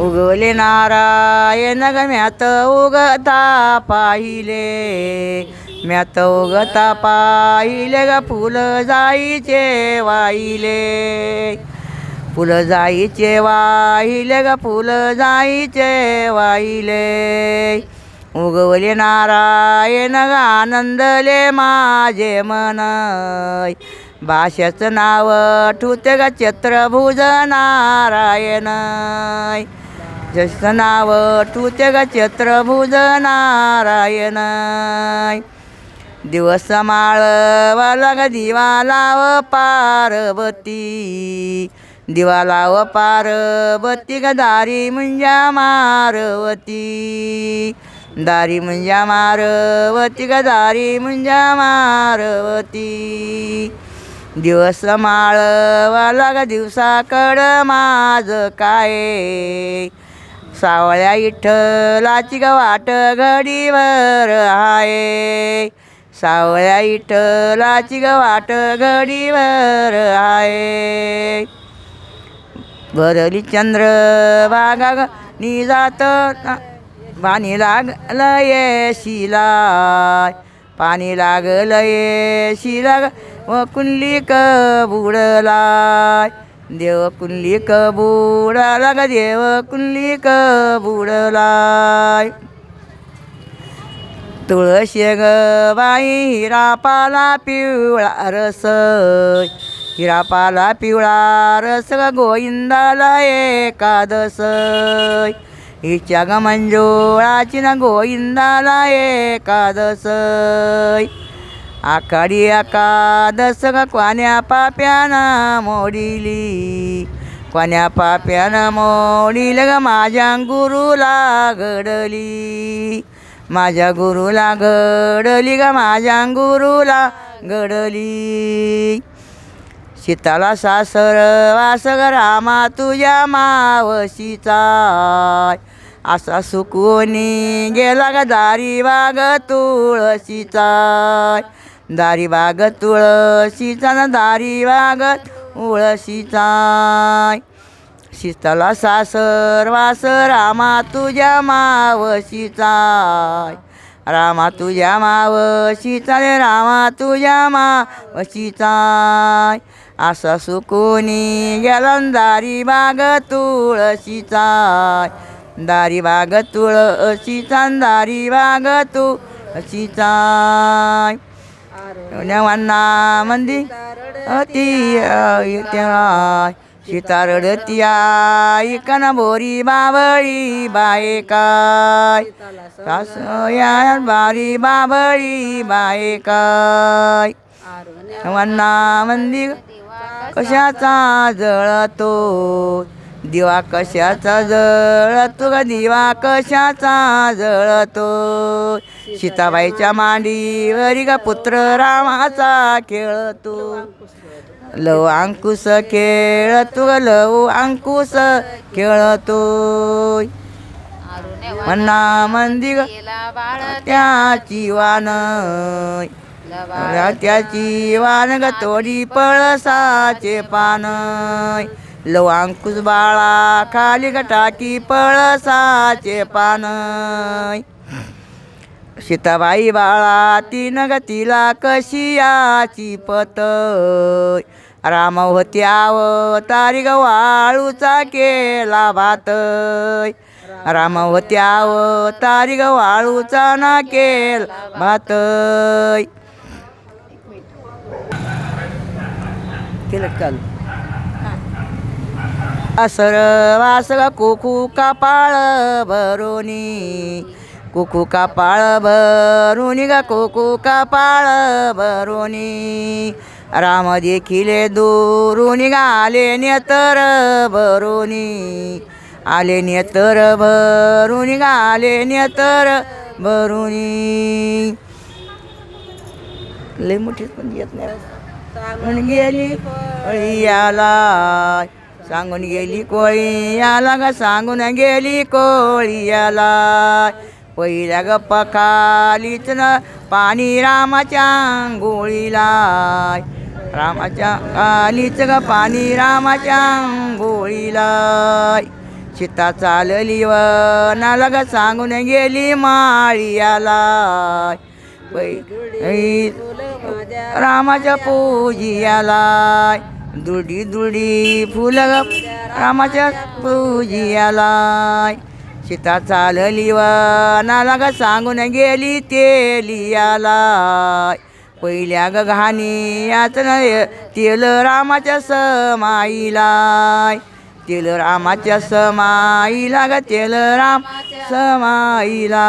उगवले नारायण म्यात उगता पाहिले. म्यात उगता पाहिले ग फुलं जाईचे वाहिले. फुलं जाईचे वाहिले ग फुलं जाईचे वाहिले. उगवले नारायण ग आनंदले माझे मन. भाषेचं नाव ठुते ग चत्रभुज नारायण. जसं नाव तू ग छत्रभुज नारायण. दिवस माळवाला ग दिवा लाव पार्वती. दिवा लाव पार्वती ग दारी मुंजा मारवती. दारी मुंजा मारवती ग दारी मुंजा मारवती. दिवस माळवाला ग दिवसाकडं माझ काय? सावळ्या इठ्ठलाची गवाट वाट घडीवर आहे. सावळ्या इठ्ठलाची गवाट वाट घडीवर आहे. भरली चंद्र बागा ग निजात पाणी लागलं ये शिला पाणी लागलं ये शिला ग व कुंडली बुडलाय देव कुंडलिक बुडाला ग देव कुंडलिक बुडलाय तुळशी ग बाई हिरापाला पिवळा रस हिरापाला पिवळा रस गोविंदाला एकादस हिच्या ग मंजुळाची ना गोविंदाला एकादस आखाडी एकादस ग कोण्या पाप्यानं मोडिली? कोण्या पाप्यानं मोडील ग? माझ्या गुरुला घडली. माझ्या गुरुला घडली ग? माझ्या गुरुला घडली. सीताला सासर वास ग? रामा तुझ्या मावशीचा. असा सुकवणी गेला ग? दारी वाग तुळशीचा. दारी बाग तुळशीचा ना दारी बाग तुळशीचा. सीताला सासर वास रामा तुझ्या मावशीचा. रामा तुझ्या मावशीचा रे रामा तुझ्या मावशीचा. असा सुकोनी गेला दारी बाग तुळशीचा. दारी बाग तुळशीचा दारी बाग तुळशीचा. वन्ना मंदी अति येत्या सीता रडती आई बोरी बाबळी बाये काय सासया बारी बाबळी बाये काय वन्ना मंदी कशाचा जळतो? दिवा कशाचा जळतो ग दिवा कशाचा जळतो? सीताबाईच्या मांडीवरी ग पुत्र रामाचा खेळतो? लव अंकुश खेळतो ग लव अंकुश खेळतो? म्हणा मंदिर त्याची वान त्याची वान ग तोडी पळसाचे पान. लव अंकुश बाळा खाली गटाकी पळसाचे पान. सीताबाई बाळा तीन गतीला कशियाची कशी पत? राम होत्याव तारी ग वाळूचा केला भात. राम होत्याव तारी ग वाळूचा ना केल भात. केलं चालू? असर वास ग कुकू कपाळ भरोनी कुकू कपाळ भरोनी ग कुकू कपाळ भरोनी राम देखिले दुरुनी आले नेतर भरोनी आले नेतर भरोनी आले नेतर भरोनी लय मोठी पण येत नाही. गेली याला सांगून गेली कोळीयाला ग सांगून गेली कोळीयाला. पहिल्या गप्प खालीच न पाणी रामाच्या गोळीला रामाच्या खालीच ग पाणी रामाच्या गोळीला चिता चालली वनाला ग सांगून गेली माळीयाला. पै रामाच्या पूजियाला. दुडी दुडी फुलं रामाच्या पूजियाला सीता चालली वनाला ग सांगून गेली तेलियाला पहिल्या ग घाणी याच तेल रामाच्या समाईला. तेल रामाच्या समाईला ग तेल राम समाईला.